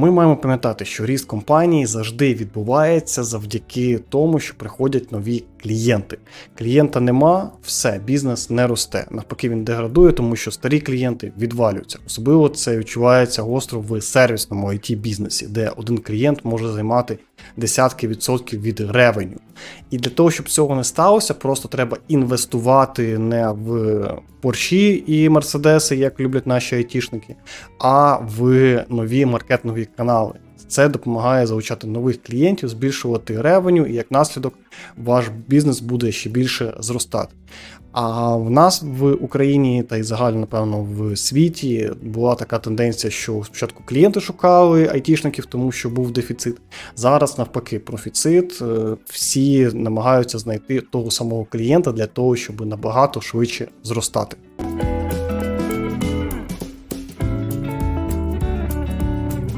Ми маємо пам'ятати, що ріст компанії завжди відбувається завдяки тому, що приходять нові клієнти. Клієнта нема, все, бізнес не росте. Навпаки, він деградує, тому що старі клієнти відвалюються. Особливо це відчувається гостро в сервісному it бізнесі, де один клієнт може займати десятки відсотків від ревеню. І для того, щоб цього не сталося, просто треба інвестувати не в порші і мерседеси, як люблять наші айтішники, а в нові маркетингові канали. Це допомагає залучати нових клієнтів, збільшувати ревеню, і як наслідок ваш бізнес буде ще більше зростати. А в нас в Україні та й загально, напевно, в світі була така тенденція, що спочатку клієнти шукали айтішників, тому що був дефіцит. Зараз навпаки, профіцит. Е, Всі намагаються знайти того самого клієнта для того, щоб набагато швидше зростати.